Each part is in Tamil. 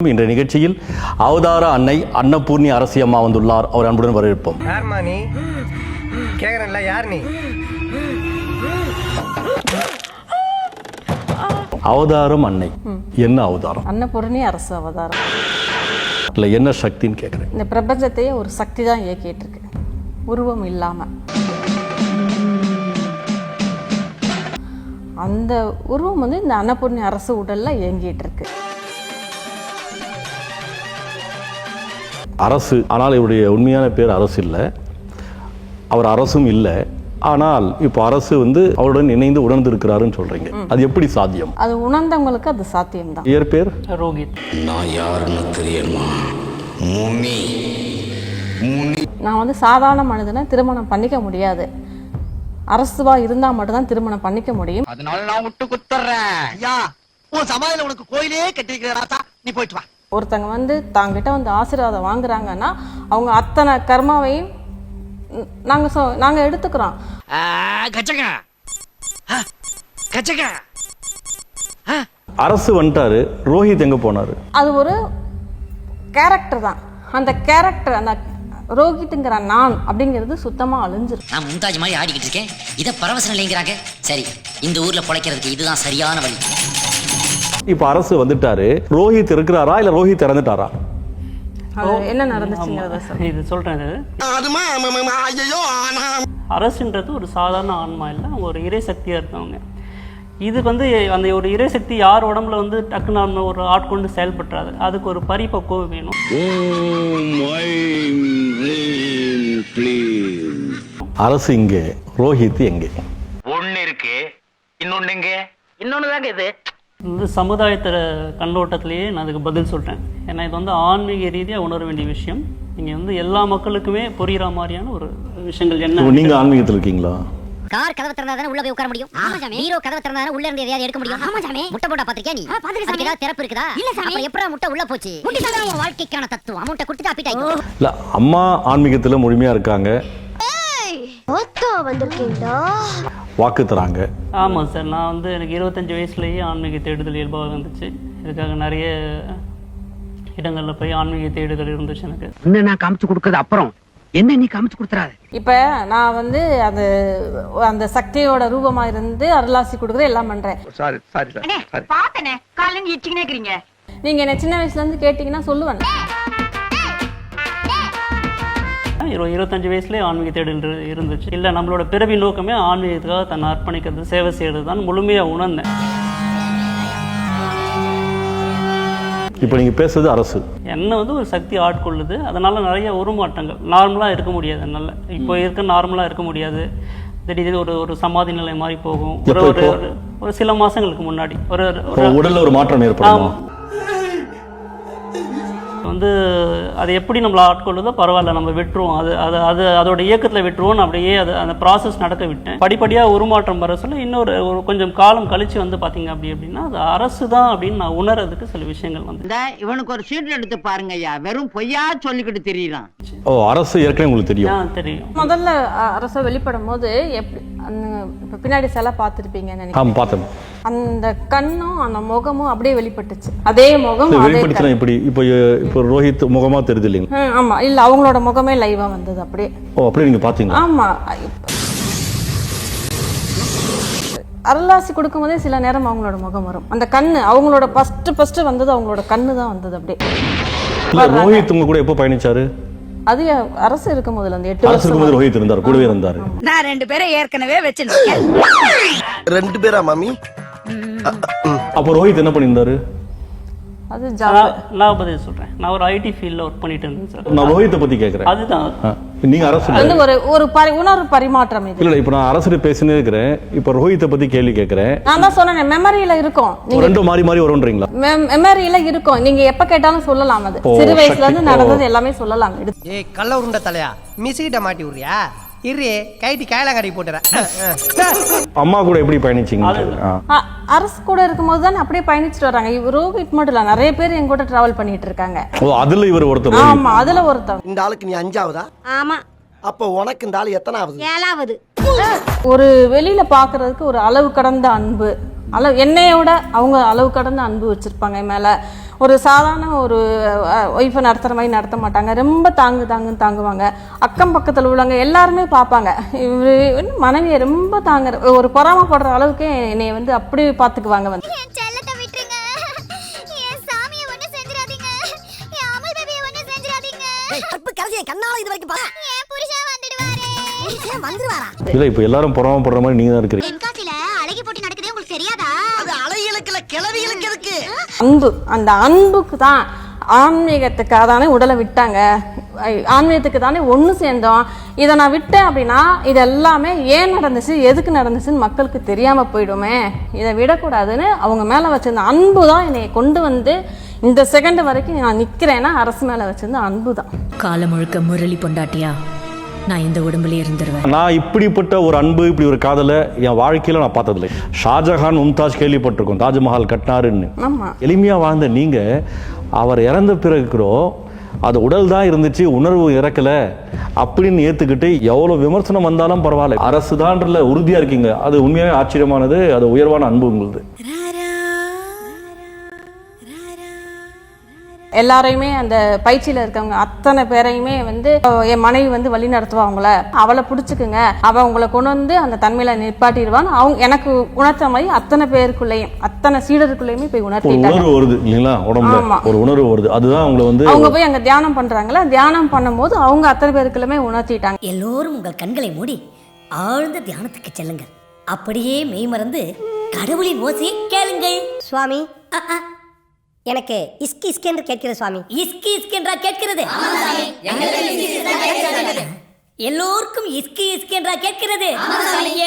இன்றைய நிகழ்ச்சியில் அவதார அன்னை அன்னபூர்ணி அரசியம்மா வந்துள்ளார். அவர் அன்புடன் வரவேற்போம். யார்மா நீ? கேக்குறேன்ல யார் நீ? அவதாரம் அன்னை. என்ன அவதாரம்? அன்னபூரணி அரசு அவதாரம். இல்லை என்ன சக்தின்னு கேட்குறேன் இந்த பிரபஞ்சத்தையே ஒரு சக்தி தான் இயக்கிட்டு இருக்கு உருவம் இல்லாம. அந்த உருவம் வந்து இந்த அன்னபூர்ணி அரசு உடல்ல இயங்கிட்டு இருக்கு அரசு ஆனால் இவருடைய உண்மையான பேர் அரசு இல்லை. அவர் அரசும் இல்லை. ஆனால் இப்போ அரசு வந்து அவருடன் இணைந்து உணர்ந்திருக்கிறாருன்னு சொல்றீங்க. அது எப்படி சாத்தியம்? அது உணர்ந்தவங்களுக்கு அது சாத்தியம்தான் இயற்பேர் ரோகித் நான் யாருன்னு தெரியணுமா? முனி. முனி. நான் வந்து சாதாரண மனிதனை திருமணம் பண்ணிக்க முடியாது. அரசுவா இருந்தா மட்டும்தான் திருமணம் பண்ணிக்க முடியும். அதனால நான் விட்டு குத்துறேன் ஐயா உன் சமாதியில உனக்கு கோயிலே கட்டிருக்கிற ராசா. நீ போயிட்டு வா. ஒருத்தங்க வந்து தாங்கிட்ட வந்து ஆசீர்வாதம் வாங்குறாங்கன்னா அவங்க அத்தனை கர்மாவையும் நாங்க சொ நாங்க எடுத்துக்கிறோம். கச்சக கச்சக அரசு வந்துட்டாரு ரோஹித் எங்க போனாரு? அது ஒரு கேரக்டர் தான். அந்த கேரக்டர் அந்த ரோஹித்துங்கிற நான் அப்படிங்கிறது சுத்தமா அழிஞ்சிரும் நான் மும்தாஜ் மாதிரி ஆடிக்கிட்டு இருக்கேன். இதை பரவசம் இல்லைங்கிறாங்க. சரி இந்த ஊர்ல பொழைக்கிறதுக்கு இதுதான் சரியான வழி. இப்போ அரசு வந்துட்டாரு. ரோஹித் இருக்கிறாரா இல்ல ரோஹித் இறந்துட்டாரா? என்ன நடந்துச்சுங்கிறத. இது இது. ஐயோ அரசுன்றது ஒரு சாதாரண ஆன்மா இல்லை அவங்க ஒரு இறை சக்தியாக இருக்கவங்க இதுக்கு வந்து அந்த ஒரு இறை சக்தி யார் உடம்புல வந்து டக்குன்னு நம்ம ஒரு ஆட்கொண்டு செயல்பட்டுறாது அதுக்கு ஒரு பரிபக்குவம் வேணும். அரசு இங்கே ரோஹித் எங்கே ஒண்ணு இருக்கு இன்னொன்னு எங்க இன்னொன்னு தாங்க இது. இது வந்து சமுதாயத்தில் கண்ணோட்டத்திலேயே நான் அதுக்கு பதில் சொல்கிறேன் ஏன்னா இது வந்து ஆன்மீக ரீதியாக உணர வேண்டிய விஷயம். நீங்கள் வந்து எல்லா மக்களுக்குமே புரிகிற மாதிரியான ஒரு விஷயங்கள் என்ன நீங்க ஆன்மீகத்தில் இருக்கீங்களா? கார் கதவை திறந்தா தானே உள்ள போய் உட்கார முடியும்? ஆமா சாமி. ஹீரோ கதவை திறந்தா தானே உள்ள இருந்து எதையாவது எடுக்க முடியும்? ஆமா சாமி. முட்டை போட்டா பாத்திருக்கியா நீ? அதுக்கு ஏதாவது திறப்பு இருக்குதா? இல்ல சாமி. அப்புறம் எப்பறம் முட்டை உள்ள போச்சு? முட்டை உன் வாழ்க்கைக்கான தத்துவம். அமௌண்ட்டை கொடுத்துட்டு அப்பிட் ஆயிடும் இல்ல அம்மா ஆன்மீகத்தில் முழுமையா இருக்காங்க. வாக்கு தராங்க. ஆமாம் சார் நான் வந்து எனக்கு இருபத்தஞ்சி வயசுலேயே ஆன்மீக தேடுதல் இயல்பாக இருந்துச்சு இதுக்காக நிறைய இடங்களில் போய் ஆன்மீக தேடுதல் இருந்துச்சு எனக்கு. என்ன நான் காமிச்சு கொடுக்கறது அப்புறம்? என்ன நீ காமிச்சு கொடுத்துறாத? இப்ப நான் வந்து அந்த அந்த சக்தியோட ரூபமா இருந்து அருளாசி கொடுக்குறது எல்லாம் பண்றேன். சாரி சாரி சாரி பாத்தனே காலையில நீங்க என்ன சின்ன வயசுல இருந்து கேட்டீங்கன்னா சொல்லுவேன். இரு இருபத்தஞ்சு வயசுலேயே ஆன்மீக தேடல் இரு- இருந்துச்சு. இல்லை நம்மளோட பிறவி நோக்கமே ஆன்மீகத்துக்காக தன்னை அர்ப்பணிக்கிறது சேவை செய்கிறது தான் முழுமையாக உணர்ந்தேன். இப்போ நீங்க பேசுறது அரசு. என்னை வந்து ஒரு சக்தி ஆட்கொள்ளுது. அதனால நிறைய உருமாற்றங்கள். நார்மலாக இருக்க முடியாது என்னால். இப்போ இருக்க நார்மலாக இருக்க முடியாது. திடீர்னு ஒரு ஒரு சமாதி நிலை மாதிரி போகும். ஒரு ஒரு சில மாசங்களுக்கு முன்னாடி. ஒரு உடல்ல ஒரு மாற்றம் ஏற்படுமா? வந்து அது எப்படி நம்மளை ஆட்கொள்ளுதோ பரவாயில்ல நம்ம விட்டுருவோம். அது அது அது அதோட இயக்கத்தில் விட்டுருவோம் நான் அப்படியே அது அந்த ப்ராசஸ் நடக்க விட்டேன். படிப்படியாக உருமாற்றம் வர சொல்ல இன்னொரு ஒரு கொஞ்சம் காலம் கழிச்சு வந்து பார்த்தீங்க அப்படி அப்படின்னா அது அரசு தான் அப்படின்னு நான் உணர்றதுக்கு சில விஷயங்கள் வந்து. இவனுக்கு ஒரு சீட் எடுத்து பாருங்க ஐயா. வெறும் பொய்யா சொல்லிக்கிட்டு தெரியலாம் ஓ அரசு ஏற்கனவே உங்களுக்கு தெரியும். தெரியும். முதல்ல அரச வெளிப்படும் போது எப்படி பின்னாடி சிலை பார்த்துருப்பீங்கன்னு ஆ நினைக்கிறேன். பார்த்தேன். அந்த கண்ணும் அந்த முகமும் அப்படியே வெளிப்பட்டுச்சு. அதே முகம் வெளிப்படுத்தினா இப்படி இப்போ இப்போ ரோஹித் முகமா தெரியுது இல்லைங்க ஆமா. இல்ல அவங்களோட முகமே லைவா வந்தது அப்படியே. ஓ அப்படியே நீங்க பாத்தீங்களா ஆமா. அருளாசி கொடுக்கும்போதே சில நேரம் அவங்களோட முகம் வரும். அந்த கண்ணு அவங்களோட ஃபர்ஸ்ட் ஃபர்ஸ்ட் வந்தது அவங்களோட கண்ணு தான் வந்தது அப்படியே. இல்ல ரோஹித் உங்க கூட எப்போ பயணிச்சாரு? அது அரசு இருக்கும் போதுல அந்த எட்டு அரசு வருஷம். இருக்கும்போது ரோஹித் இருந்தார் கூடவே இருந்தாரு. நான் ரெண்டு பேரை ஏற்கனவே வச்சிருக்கேன் ரெண்டு பேரா மாமி? அப்போ ரோஹித் என்ன பண்ணியிருந்தாரு? அது நான் பதில் சொல்கிறேன் நான் ஒரு ஐடி ஃபீல்டில் ஒர்க் பண்ணிட்டு இருந்தேன் சார் நான் ரோஹித்தை பத்தி கேட்கறேன். அதுதான். ஆ, நீங்க அரசு. வந்து ஒரு ஒரு பரி உணர்வு பரிமாற்றம் இது. இல்ல இப்போ நான் அரசு பேசினே இருக்கிறேன். இப்போ ரோஹித்தை பத்தி கேள்வி கேட்கறேன். நான் தான் சொன்னேன் மெமரியில இருக்கும். நீங்க ரெண்டும் மாறி மாறி வரும்ன்றீங்களா? மெமரியில இருக்கும். நீங்க எப்ப கேட்டாலும் சொல்லலாம் அது. சிறு வயசுல இருந்து சக்தி. நடந்தது எல்லாமே சொல்லலாம். எடுத்து ஏய் கள்ள உருண்டை தலையா? மிஸ்கிட்ட மாட்டி விடுறியா? இரு கைட்டி காயலாங்கடி போட்டுறேன். அம்மா கூட எப்படி பயணிச்சீங்க? அரசு கூட இருக்கும்போது தான் அப்படியே பயணிச்சுட்டு வராங்க. இவ ரோஹித் மட்டும் இல்ல நிறைய பேர் எங்க கூட டிராவல் பண்ணிட்டு இருக்காங்க. ஓ அதுல இவர் ஒருத்தர். ஆமா அதுல ஒருத்தவங்க இந்த ஆளுக்கு நீ அஞ்சாவதா? ஆமா. அப்போ உனக்கு இந்த ஆளு எத்தனாவது? ஏழாவது. ஒரு வெளியில பாக்குறதுக்கு ஒரு அளவு கடந்த அன்பு. அளவு என்னையோட அவங்க அளவு கடந்த அன்பு வச்சிருப்பாங்க மேல. ஒரு சாதாரண ஒரு ஒய்ஃபை நடத்துகிற மாதிரி நடத்த மாட்டாங்க. ரொம்ப தாங்கு தாங்குன்னு தாங்குவாங்க. அக்கம் பக்கத்தில் உள்ளவங்க எல்லாருமே பார்ப்பாங்க. இவர் மனைவியை ரொம்ப தாங்குற ஒரு பொறாமப்படுற அளவுக்கு என்னை வந்து அப்படி பார்த்துக்குவாங்க வந்து. கண்ணால இது வரைக்கும் வந்துருவாரா? இல்லை இப்போ எல்லாரும் பொறாமப்படுற மாதிரி நீங்க தான் இருக்கிறீங்க அன்பு. அந்த அன்புக்கு தான் ஆன்மீகத்துக்காக தானே உடலை விட்டாங்க. ஆன்மீகத்துக்கு தானே ஒன்று சேர்ந்தோம். இதை நான் விட்டேன் அப்படின்னா இது எல்லாமே ஏன் நடந்துச்சு? எதுக்கு நடந்துச்சுன்னு மக்களுக்கு தெரியாமல் போயிடுமே. இதை விடக்கூடாதுன்னு அவங்க மேலே வச்சிருந்த அன்பு தான் என்னை கொண்டு வந்து இந்த செகண்ட் வரைக்கும் நான் நிற்கிறேன்னா அரசு மேலே வச்சிருந்த அன்பு தான். காலம் முழுக்க முரளி பொண்டாட்டியா? நான் இந்த உடம்புல இருந்துருவேன். நான் இப்படிப்பட்ட ஒரு அன்பு இப்படி ஒரு காதலை என் வாழ்க்கையில நான் பார்த்ததில்லை. ஷாஜஹான் மும்தாஜ் கேள்விப்பட்டிருக்கோம் தாஜ்மஹால் கட்டினாருன்னு. எளிமையா வாழ்ந்த நீங்க அவர் இறந்த பிறகு கூட அது உடல் தான் இருந்துச்சு உணர்வு இறக்கல அப்படின்னு ஏத்துக்கிட்டு எவ்வளவு விமர்சனம் வந்தாலும் பரவாயில்ல. அரசு தான்றல உறுதியா இருக்கீங்க. அது உண்மையாவே ஆச்சரியமானது அது உயர்வான அன்பு உங்களுது. எல்லாரையுமே அந்த பயிற்சியில் இருக்கவங்க அத்தனை பேரையுமே வந்து என் மனைவி வந்து வழி நடத்துவாங்கள அவளை பிடிச்சிக்குங்க. அவ உங்களை கொண்டு வந்து அந்த தன்மையில நிப்பாட்டிடுவான்னு அவங்க எனக்கு உணர்த்த மாதிரி அத்தனை பேருக்குள்ளேயும் அத்தனை சீடருக்குள்ளேயுமே போய் ஒரு உணர்த்திட்டாங்க. உணர்வு வருது இல்லைங்களா? உடம்புல. ஒரு உணர்வு வருது. அதுதான் உங்களை வந்து அவங்க போய் அங்க தியானம் பண்றாங்களா? தியானம் பண்ணும்போது அவங்க அத்தனை பேருக்குள்ளுமே உணர்த்திட்டாங்க. எல்லோரும் உங்கள் கண்களை மூடி ஆழ்ந்த தியானத்துக்கு செல்லுங்கள். அப்படியே மெய் மறந்து கடவுளின் ஓசையை கேளுங்கள். சுவாமி. எனக்கு இஸ்கி இஸ்கி என்று கேட்கிறது? சுவாமி. இஸ்கி இஸ்கி என்றா கேட்கிறது. எல்லோருக்கும் இஸ்கி இஸ்கி என்றா கேட்கிறது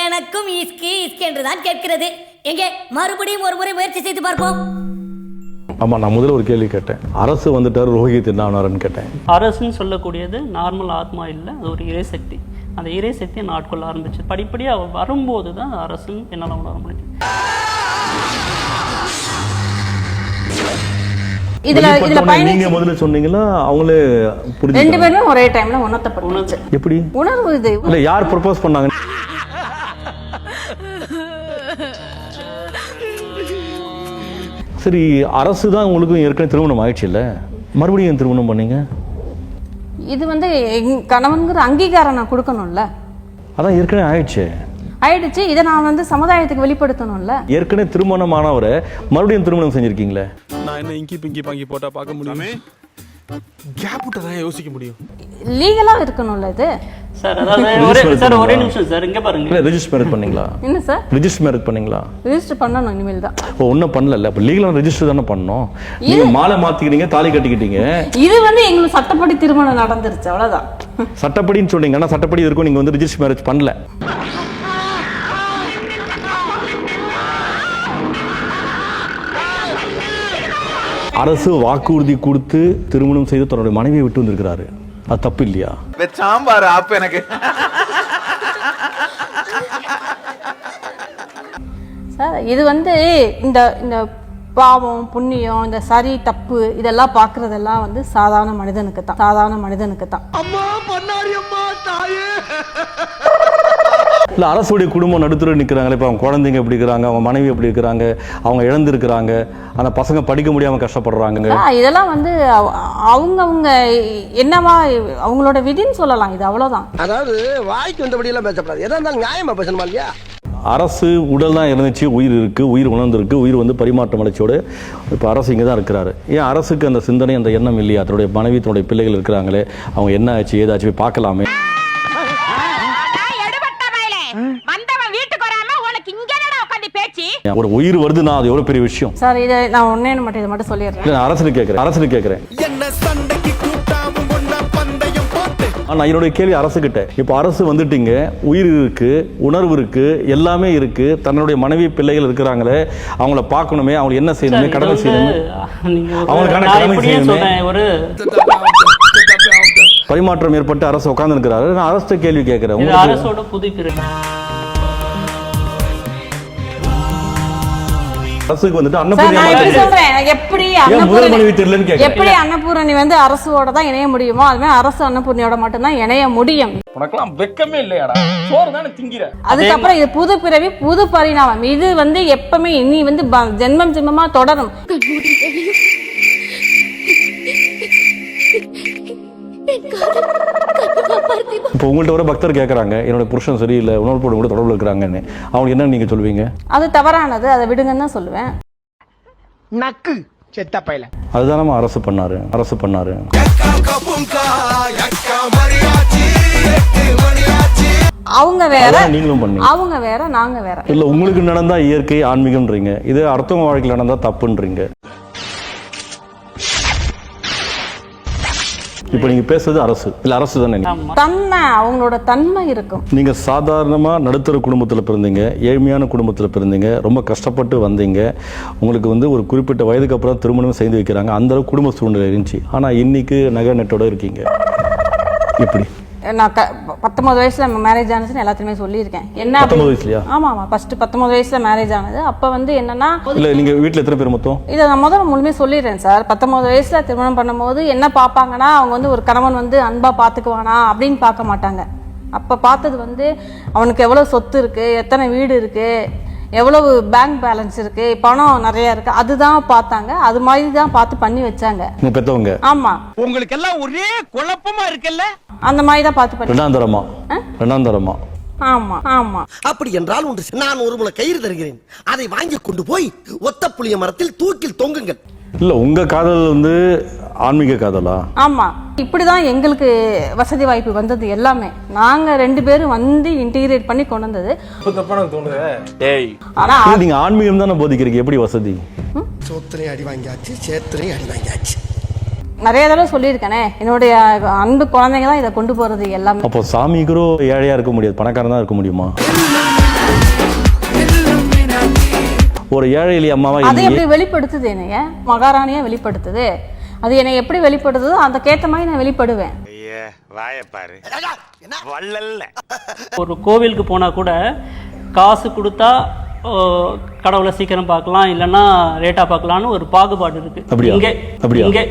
எனக்கும் இஸ்கி இஸ்கி என்றுதான் கேட்கிறது. எங்கே? மறுபடியும் ஒரு முறை முயற்சி செய்து பார்ப்போம். ஆமா நான் முதல்ல ஒரு கேள்வி கேட்டேன். அரசு வந்துட்டாரு ரோஹித் என்ன ஆனாருன்னு கேட்டேன். அரசுன்னு சொல்லக்கூடியது நார்மல் ஆத்மா இல்லை அது ஒரு இறைசக்தி அந்த இறைசக்தியை நாட்கொள்ள ஆரம்பிச்சு படிப்படியாக வரும்போது தான் அரசுன்னு என்னால் உணர முடியும் இதுல இதுல நீங்க முதல்ல சொன்னீங்களா அவங்களே ரெண்டு புரிஞ்சு பேருமே ஒரே டைம்ல உணர்த்தப்பட்டுச்சு எப்படி? உணர்வு இது. இல்ல யார் ப்ரப்போஸ் பண்ணாங்க? சரி அரசு தான் உங்களுக்கு ஏற்கனவே திருமணம் ஆயிடுச்சு இல்ல? மறுபடியும் திருமணம் பண்ணீங்க? இது வந்து எங்க கணவன்கிற அங்கீகாரம் நான் கொடுக்கணும்ல. அதான் ஏற்கனவே ஆயிடுச்சு. ஆயிடுச்சு. இதை நான் வந்து சமுதாயத்துக்கு வெளிப்படுத்தணும்ல? ஏற்கனவே திருமணம் ஆனவரை மறுபடியும் திருமணம் செஞ்சிருக்கீங்களே? நான் என்ன இங்கி பிங்கி பாங்கி போட்டா பார்க்க முடியுமே? கேப் விட்டா தான் யோசிக்க முடியும்? லீகலா இருக்கணும்ல இது. சார் அதாவது ஒரே சார் ஒரே நிமிஷம் சார் இங்கே பாருங்க. இல்ல ரெஜிஸ்டர் மேரேஜ் பண்ணீங்களா? என்ன சார்? ரெஜிஸ்டர் மேரேஜ் பண்ணீங்களா? ரிஜிஸ்டர் பண்ணணும் இனிமேல் தான். ஓ ஒன்றும் பண்ணல அப்போ லீகலாக ரெஜிஸ்டர் தானே பண்ணோம் நீங்க மாலை மாத்திக்கிறீங்க தாலி கட்டிக்கிட்டீங்க. இது வந்து எங்களுக்கு சட்டப்படி திருமணம் நடந்துருச்சு அவ்வளவுதான். சட்டப்படின்னு சொன்னீங்க. ஆனா சட்டப்படி இருக்கும் நீங்க வந்து ரெஜிஸ்டர் மேரேஜ் பண்ணல. அரசு வாக்குறுதி கொடுத்து திருமணம் செய்து தன்னுடைய மனைவியை விட்டு வந்திருக்கிறாரு. அது தப்பு இல்லையா சாம்பார் ஆப்பு எனக்கு. சார் இது வந்து இந்த இந்த பாவம் புண்ணியம் இந்த சரி தப்பு இதெல்லாம் பார்க்கறதெல்லாம் வந்து சாதாரண மனிதனுக்கு தான் சாதாரண மனிதனுக்கு தான் இல்ல அரசுடைய குடும்பம் நடுத்தர நிக்கிறாங்களே இப்போ அவங்க குழந்தைங்க எப்படி இருக்கிறாங்க அவங்க மனைவி எப்படி இருக்கிறாங்க அவங்க இழந்திருக்கிறாங்க அந்த பசங்க படிக்க முடியாம கஷ்டப்படுறாங்க இதெல்லாம் வந்து அவ- அவங்கவங்க என்னவா அவங்களோட விதின்னு சொல்லலாம் இது அவ்வளவுதான். அதாவது வாய்க்கு வந்தபடி எல்லாம் பேசப்படாது. எதா இருந்தாலும் நியாயமா பேசணுமா இல்லையா? அரசு உடல் தான் இருந்துச்சு உயிர் இருக்கு உயிர் உணர்ந்திருக்கு உயிர் வந்து பரிமாற்றம் அடைச்சோடு இப்போ அரசு இங்கே தான் இருக்கிறாரு. ஏன் அரசுக்கு அந்த சிந்தனை அந்த எண்ணம் இல்லையா? தன்னுடைய மனைவி தன்னுடைய பிள்ளைகள் இருக்கிறாங்களே அவங்க என்ன ஆச்சு ஏதாச்சும் போய் பார்க்கலாமே எடுபட்ட வயலே வந்தவன் வீட்டுக்கு வராம உனக்கு இங்க என்னடா உட்காந்து பேச்சு ஒரு உயிர் வருதுன்னா அது எவ்வளோ பெரிய விஷயம்? சார் இதை நான் ஒன்னே மட்டும் இதை மட்டும் சொல்லிடுறேன். இல்லை நான் அரசு கேட்குறேன் அரசு கேட்குறேன். என்ன சண்டைக்கு கூட்டாவும் ஒன்ன பந்தயம் போட்டு? ஆனால் என்னுடைய கேள்வி அரசுகிட்ட. இப்போ அரசு வந்துட்டீங்க உயிர் இருக்கு உணர்வு இருக்கு எல்லாமே இருக்கு தன்னுடைய மனைவி பிள்ளைகள் இருக்கிறாங்களே அவங்கள பார்க்கணுமே அவங்க என்ன செய்யணுமே கடமை செய்யணுமே அவங்களுக்கான நான் கடமை செய்யணுமே. ஒரு பரிமாற்றம் ஏற்பட்டு அரசு உட்கார்ந்து இருக்கிறாரு நான் அரசு கேள்வி கேட்கிறேன். அரசோட புதுப்பிப்பு அரசுக்கு வந்துட்டு அன்னபூர்ணி எப்படி முதல் மனைவி தெரியலன்னு எப்படி அன்னபூரணி வந்து அரசோட தான் இணைய முடியுமோ அதுமாதிரி அரசு அன்னபூரணியோட மட்டும்தான் இணைய முடியும். உனக்கெல்லாம் வெக்கமே இல்லையாடா? சோறு தானே திங்கிற. அதுக்கப்புறம் இது புது பிறவி புது பரிணாமம். இது வந்து எப்பவுமே இனி வந்து ப- ஜென்மம் ஜென்மமா தொடரும். இப்போ உங்கள்ட்ட வர பக்தர் கேட்குறாங்க என்னோட புருஷன் சரியில்லை உணவு போட கூட தொடர்பு இருக்கிறாங்கன்னு. அவங்களுக்கு என்ன நீங்க சொல்வீங்க அது தவறானது அதை விடுங்கன்னு தான் சொல்லுவேன். நக்கு செத்த பையல. அதுதான் நம்ம அரசு பண்ணாரு அரசு பண்ணாரு. அவங்க வேற நீங்களும் பண்ணீங்க. அவங்க வேற நாங்க வேற. இல்ல உங்களுக்கு நடந்தா இயற்கை ஆன்மீகம்ன்றீங்க. இது அடுத்தவங்க வாழ்க்கையில் நடந்தா தப்புன்றீங்க. இப்போ நீங்க பேசுறது அரசு. இல்ல அரசு தானே தன்மை அவங்களோட தன்மை இருக்கும். நீங்க சாதாரணமா நடுத்தர குடும்பத்துல பிறந்தீங்க ஏழ்மையான குடும்பத்துல பிறந்தீங்க ரொம்ப கஷ்டப்பட்டு வந்தீங்க. உங்களுக்கு வந்து ஒரு குறிப்பிட்ட வயதுக்கு அப்புறம் திருமணம் செய்து வைக்கிறாங்க. அந்த அளவுக்கு குடும்ப சூழ்நிலை இருந்துச்சு. ஆனா இன்னைக்கு நகை நெட்டோட இருக்கீங்க. இப்படி நான் க பத்தொன்பது வயசுல மேரேஜ் ஆனதுன்னு எல்லாத்தையுமே சொல்லியிருக்கேன். என்ன பத்தொன்பது வயசுலயா? ஆமா ஆமா ஃபர்ஸ்ட் பத்தொன்பது வயசுல மேரேஜ் ஆனது. அப்ப வந்து என்னன்னா இல்ல நீங்க வீட்ல எத்தனை பேர் மொத்தம்? இதை நான் முதல்ல முழுமையாக சொல்லிடுறேன் சார். பத்தொன்பது வயசுல திருமணம் பண்ணும்போது என்ன பார்ப்பாங்கன்னா அவங்க வந்து ஒரு கணவன் வந்து அன்பா பார்த்துக்குவானா அப்படின்னு பார்க்க மாட்டாங்க. அப்போ பார்த்தது வந்து அவனுக்கு எவ்வளோ சொத்து இருக்கு எத்தனை வீடு இருக்கு எவ்வளவு பேங்க் பேலன்ஸ் இருக்கு பணம் நிறைய இருக்கு அதுதான் பார்த்தாங்க. அது மாதிரி தான் பார்த்து பண்ணி வச்சாங்க. பெத்தவங்க. ஆமா. உங்களுக்கு எல்லாம் ஒரே குழப்பமா இருக்குல்ல? அந்த மாதிரி தான் பார்த்து பண்ணி ரெண்டாம் தரமா ரெண்டாம் தரமா ஆமா ஆமா. அப்படி என்றால் ஒன்று நான் ஒரு முளை கயிறு தருகிறேன். அதை வாங்கி கொண்டு போய் ஒத்த புளிய மரத்தில் தூக்கில் தொங்குங்கள். இல்ல உங்க காதல் வந்து ஆன்மீக காதலா? ஆமா. இப்படிதான் எங்களுக்கு வசதி வாய்ப்பு வந்தது எல்லாமே. நாங்க ரெண்டு பேரும் வந்து இன்டிகிரேட் பண்ணி கொண்டு வந்தது. இப்ப தப்பா எனக்கு தோணுது ஏய். ஆனா நீங்க ஆன்மீகம் தானே போதிக்கிறீங்க. எப்படி வசதி? சோத்திரையும் அடி வாங்கியாச்சு சேத்திரையும் அடி வாங்கியாச்சு. நிறைய தடவை சொல்லியிருக்கேனே என்னுடைய அன்பு குழந்தைங்க தான் இதை கொண்டு போறது எல்லாமே அப்போ சாமிக்குரோ ஏழையா இருக்க முடியாது பணக்காரன் தான் இருக்க முடியுமா ஒரு ஏழை எளிய அம்மாவா அதை எப்படி வெளிப்படுத்துது என்னைய மகாராணியா வெளிப்படுத்துது அது என்னை எப்படி வெளிப்படுத்துதோ அதுக்கேற்ற மாதிரி நான் வெளிப்படுவேன் ஒரு கோவிலுக்கு போனா கூட காசு கொடுத்தா கடவுளை சீக்கிரம் பார்க்கலாம் இல்லைன்னா லேட்டா பார்க்கலாம்னு ஒரு பாகுபாடு இருக்கு. அப்படியா? இங்கே அப்படியா? இங்கே.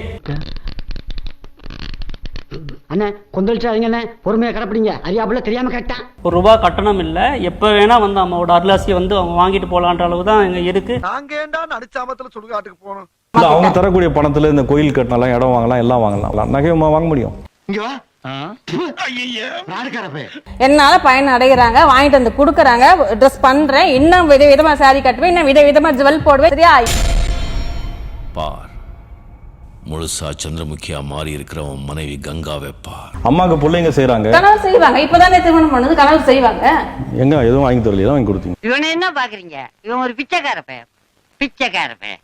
அண்ணே கொந்தளிச்சாதீங்க அண்ணே பொறுமையா கடப்பிடிங்க. அறியாப்புல தெரியாம கேட்டான். ஒரு ரூபா கட்டணம் இல்லை. எப்போ வேணா வந்து அம்மாவோட அருளாசியை வந்து அவங்க வாங்கிட்டு போகலான்ற அளவு தான் இங்கே இருக்கு. நாங்க ஏண்டா நடிச்சாமத்துல சுடுகாட்டுக்கு இல்ல அவங்க தரக்கூடிய பணத்துல இந்த கோயில் கட்டணலாம் இடம் வாங்கலாம் எல்லாம் வாங்கலாம். நகையமா வாங்க முடியும்? இங்க என்னால பயன் அடைகிறாங்க வாங்கிட்டு வந்து கொடுக்குறாங்க ட்ரெஸ் பண்றேன் இன்னும் வித விதமா சாரி கட்டுவேன் இன்னும் வித விதமா ஜுவல் போடுவேன் சரியா? பார். முழுசா சந்திரமுகியா மாறி இருக்கிறவன் மனைவி கங்காவை பார். அம்மாக்கு பிள்ளைங்க செய்றாங்க? கணவர் செய்வாங்க இப்பதானே திருமணம் பண்ணது கணவர் செய்வாங்க. எங்க? எதுவும் வாங்கி தரலையா? வாங்கி கொடுத்தீங்க? இவனை என்ன பாக்குறீங்க? இவன் ஒரு பிச்சைக்கார பையன் பிச்சைக்கார பையன்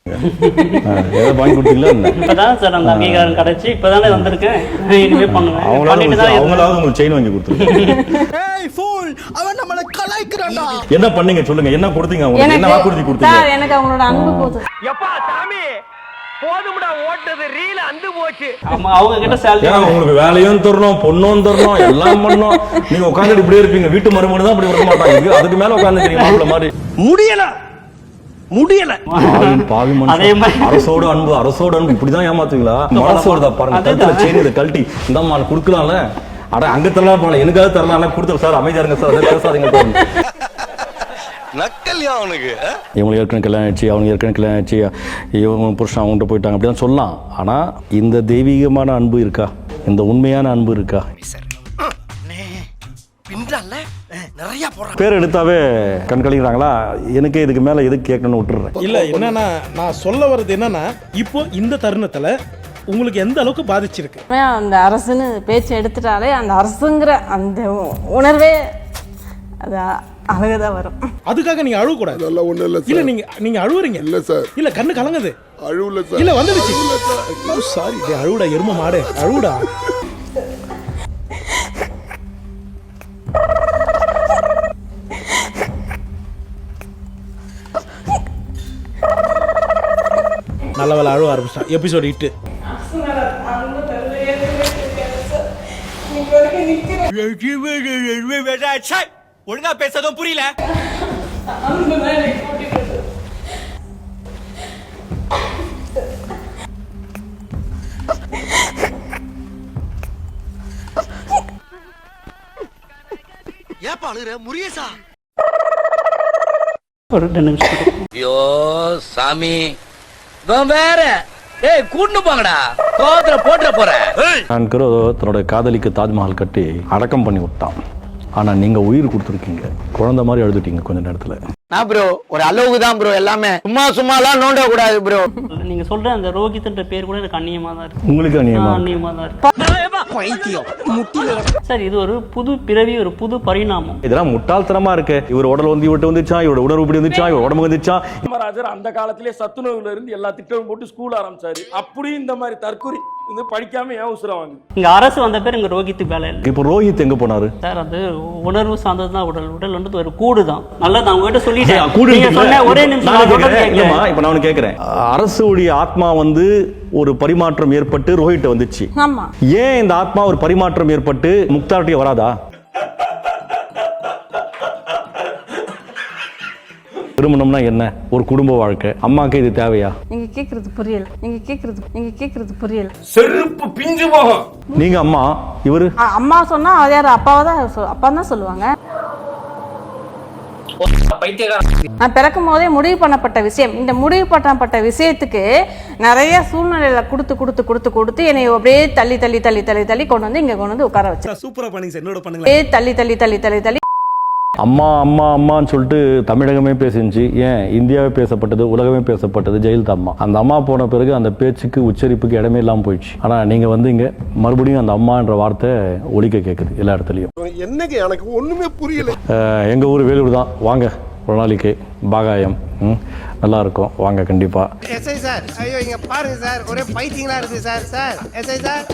ஆ, ஏதாவது வாங்கி கொடுத்தீங்களா? என்ன இப்பதான் சார் அந்த அங்கீகாரம் கிடைச்சு இப்பதானே வந்திருக்கேன். இனிமே பண்ணுவேன். அவங்களாவது உங்களுக்கு- இருந்தேன். அவங்களாவது உங்களுக்கு செயின் வாங்கி அவன் நம்மளை கலாய்க்கிறான்டா. என்ன பண்ணீங்க சொல்லுங்க. என்ன கொடுத்தீங்க அவங்களுக்கு? என்ன வாக்குறுதி கொடுத்தீங்க? சார் எனக்கு அவங்களோட அன்பு போதும். எப்பா சாமி? போதும்டா ஓட்டது ரீல் அந்து போச்சு. ஆமா, அவங்க கிட்ட சேலரி ஏன்னா உங்களுக்கு வேலையும் தரணும் பொண்ணும் தரணும் எல்லாம் பண்ணணும். நீங்க உட்காந்துட்டு இப்படியே இருப்பீங்க. வீட்டு மருமகன் தான் அப்படி இருக்க மாட்டாங்க. அதுக்கு மேல உட்காந்து மாப்பிள்ள மாதிரி. முடியல. முடியல. அதே மாதிரி- அரசோட அன்பு அரசோட அன்பு இப்படிதான் ஏமாத்துவீங்களா? மனசோட பாருங்க. கழுத்துல செயின் இதை கழட்டி. இந்தாம்மா கொடுக்கலாம்ல. அட அங்க தரலாம் போல எனக்காவது தரலாம்ல கொடுத்து சார் அமைதியா இருங்க சார் பேசாதீங்க நக்கல்யா அவனுக்கு இவங்களுக்கு ஏற்கனவே கல்யாணம் ஆச்சு அவங்க ஏற்கனவே கல்யாணம் ஆச்சு இவங்க புருஷன் அவங்ககிட்ட போயிட்டாங்க அப்படி தான் சொல்லலாம். ஆனால் இந்த தெய்வீகமான அன்பு இருக்கா? இந்த உண்மையான அன்பு இருக்கா? பின்றால நிறைய போடுறான் பேர் எடுத்தாவே கண் கழிக்கிறாங்களா எனக்கே இதுக்கு மேலே எதுக்கு கேட்கணும்னு விட்டுறேன் இல்ல என்னன்னா நான் சொல்ல வர்றது என்னன்னா இப்போ இந்த தருணத்துல உங்களுக்கு எந்த அளவுக்கு பாதிச்சிருக்கு? அந்த அரசுன்னு பேச்சு எடுத்துட்டாலே அந்த அரசுங்கிற அந்த உணர்வே அது அழகுதான் வரும். அதுக்காக நீங்க அழுவ கூடாது அதெல்லாம் ஒண்ணும் இல்ல இல்ல நீங்க நீங்க அழுவுறீங்க. இல்ல சார். இல்ல கண்ணு கலங்குது. அழுவல இல்ல வந்துடுச்சு. சாரி. அழுவுடா எரும மாடு. அழுவுடா. நல்ல அழுவ ஆரம்பிச்சிட்டான். எபிசோடு இட்டு ஒழுங்கா பேசதும் புரியல. ஏப்பா அழுகிற? முருகேசா. ஐயோ சாமி. வேற. ஏய் கூட்டு போங்கடா. கோவத்துல போட்டுற போற. நான் தன்னோட காதலிக்கு தாஜ்மஹால் கட்டி அடக்கம் பண்ணி விட்டான். ஆனா நீங்க உயிர் கொடுத்துருக்கீங்க. குழந்தை மாதிரி எழுதிட்டீங்க கொஞ்ச நேரத்துல. நான் ப்ரோ ஒரு அளவுக்கு தான் ப்ரோ எல்லாமே. சும்மா சும்மாலாம் நோண்ட கூடாது ப்ரோ நீங்க சொல்ற அந்த ரோஹித்ன்ற பேர் கூட எனக்கு அந்நியமா தான் இருக்கு. உங்களுக்கு அநியமா ஆ, அந்நியமா தான் இருக்கு. சார் இது ஒரு புது பிறவி ஒரு புது பரிணாமம். இதெல்லாம் முட்டாள்தனமா இருக்கு. இவர் உடல் வந்து விட்டு வந்துச்சா? இவரோட உணர்வு இப்படி வந்துச்சா? இவர் உடம்பு வந்துச்சா? காமராஜர் அந்த காலத்திலே சத்துணவுல இருந்து எல்லா திட்டமும் போட்டு ஸ்கூல் ஆரம்பிச்சாரு. அப்படியும் இந்த மாதிரி தற்கொலை. வந்து படிக்காம ஏன் உசுரம் வாங்குது இங்க அரசு வந்த பேர் இங்க ரோஹித் வேலை இல்லை. இப்போ ரோஹித் எங்க போனாரு? சார் அது உணர்வு சார்ந்தது தான் உடல் உடல் வந்து ஒரு கூடு தான் நல்லது நான் உங்ககிட்ட சொல்லிட்டேன். கூடு? சொன்ன ஒரே நிமிஷம் இப்ப நான் ஒண்ணு கேட்கிறேன் அரசுடைய ஆத்மா வந்து ஒரு பரிமாற்றம் ஏற்பட்டு ரோஹிட்ட வந்துச்சு. ஆமா. ஏன் இந்த ஆத்மா ஒரு பரிமாற்றம் ஏற்பட்டு முக்தார்ட்டிய வராதா? திருமணம்னா என்ன? ஒரு குடும்ப வாழ்க்கை. அம்மாக்கு இது தேவையா? நீங்க கேக்குறது புரியல. நீங்க கேக்குறது நீங்க கேக்குறது புரியல. செருப்பு பிஞ்சு போகும். நீங்க அம்மா இவரு? அம்மா சொன்னா அது யாரு? அப்பாவை தான் சொ- அப்பா தான் சொல்லுவாங்க. நான் பிறக்கும் போதே முடிவு பண்ணப்பட்ட விஷயம். இந்த முடிவு பண்ணப்பட்ட விஷயத்துக்கு நிறைய சூழ்நிலையில கொடுத்து கொடுத்து கொடுத்து கொடுத்து என்னை அப்படியே தள்ளி தள்ளி தள்ளி தள்ளி தள்ளி கொண்டு வந்து இங்க கொண்டு வந்து உட்கார வச்சு. சூப்பரா பண்ணுங்க சார். என்னோட பண்ணுங்க அப்படியே தள்ளி தள்ளி தள்ளி தள்ளி தள்ளி அம்மா அம்மா அம்மான்னு சொல்லிட்டு தமிழகமே பேசிருந்துச்சு. ஏன்? இந்தியாவே பேசப்பட்டது உலகமே பேசப்பட்டது ஜெயலலிதா அம்மா. அந்த அம்மா போன பிறகு அந்த பேச்சுக்கு உச்சரிப்புக்கு இடமே இல்லாமல் போயிடுச்சு. ஆனா நீங்க வந்து இங்க மறுபடியும் அந்த அம்மான்ற வார்த்தை ஒலிக்க கேட்குது எல்லா இடத்துலையும். என்னங்க எனக்கு ஒண்ணுமே புரியல. அஹ் எங்க ஊர் வேலூர் தான். வாங்க ஒரு நாளைக்கு பாகாயம். ம், நல்லா இருக்கும். வாங்க கண்டிப்பா. SI sir. ஐயோ இங்க பாருங்க சார். ஒரே பைத்தியங்களா இருக்கு சார். Sir SI sir.